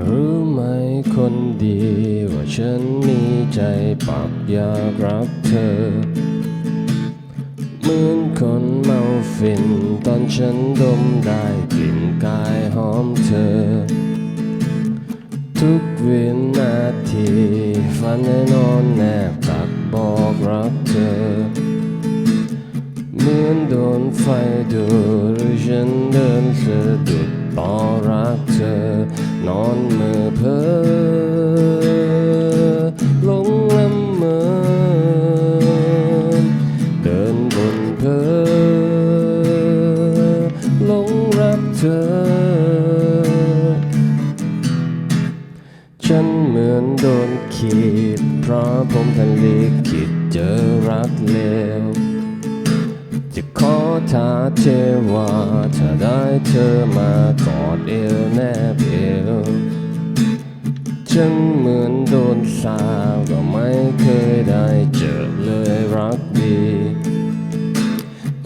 รู้ไหมคนดีว่าฉันมีใจปักอยากรักเธอ เหมือนคนเมาฝิ่นตอนฉันดมได้กลิ่นกายหอมเธอ ทุกวินาทีฝันแน่นอนแนบตักบอกรักเธอ เหมือนโดนไฟดูดหรือฉันเดินสะดุดต่อรักเธอ นอนเมื่อเพอหลงละเมอเดินบนเพอหลงรักเธอ ฉันเหมือนโดนขีด เพราะผมทันลิขิตเจอรักเลวจะขอท้าเทวาถ้าได้เธอมา กอดเอวแนบเอวฉันเหมือนโดนสาบก็ไม่เคยได้เจอเลยรักดี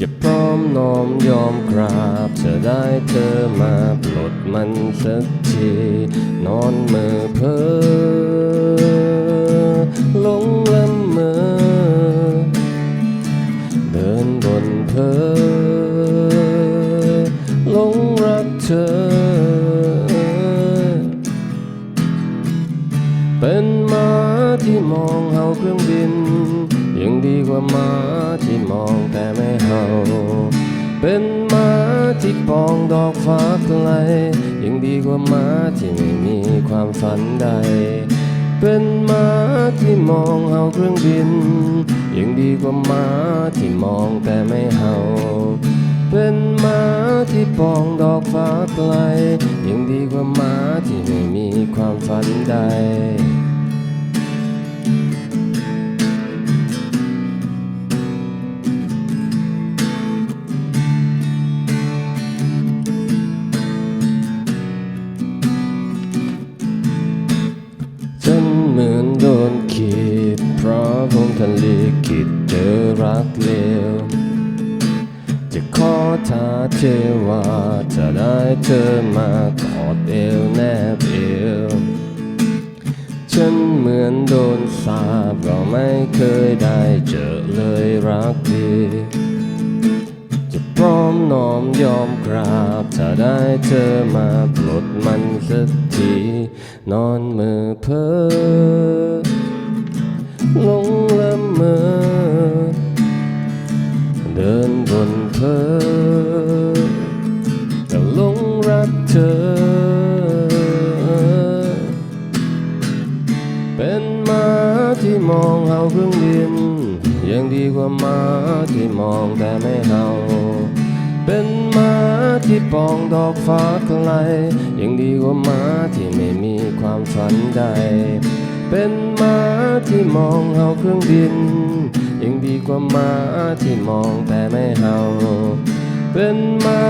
จะพร้อมน้อมยอมกราบจะได้เธอมาปลดมันสักที นอนมือเพอหลงละเมอเดินบนเพอหลงรักเธอ มองเห่าเครื่องบิน ยังดีกว่าหมาที่มองแต่ไม่เห่าเป็นหมาที่ปองดอกฟ้าไกลยังดีกว่าหมาที่ไม่มีความฝันใด เป็นหมาที่มองเห่าเครื่องบิน ยังดีกว่าหมาที่มองแต่ไม่เห่าเป็นหมาที่ปองดอกฟ้าไกลยังดีกว่าหมาที่ไม่มีความฝันใด ทันลิขิตเจอรักเลวจะขอท้าเทวาจะได้เธอมากอดเอวแนบเอวฉันเหมือนโดนสาบก็ไม่เคยได้เจอเลยรักดีจะพร้อมน้อมยอมกราบถ้าได้เธอมาปลดมันสักที นอนมือเพ้อ ลงละเมอเดินบนเพอแต่หลงรักเธอ เป็นหมาที่มองเห่าเครื่องบิน ยังดีกว่าหมาที่มองแต่ไม่เห่าเป็นหมาที่ปองดอกฟ้าไกลยังดีกว่าหมาที่ไม่มีความฝันใด เป็นหมา ที่มองเห่าเครื่องบิน ยังดีกว่าหมาที่มองแต่ไม่เห่าเป็นหมา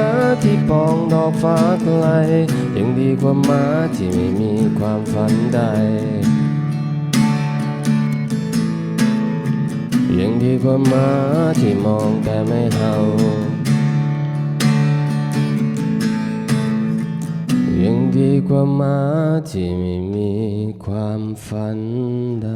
ที่ปองดอกฟ้าไกล ยังดีกว่าหมาที่ไม่มีความฝันใด ยังดีกว่าหมาที่มองแต่ไม่เห่า ดีกว่าหมาที่ไม่มีความฝันใด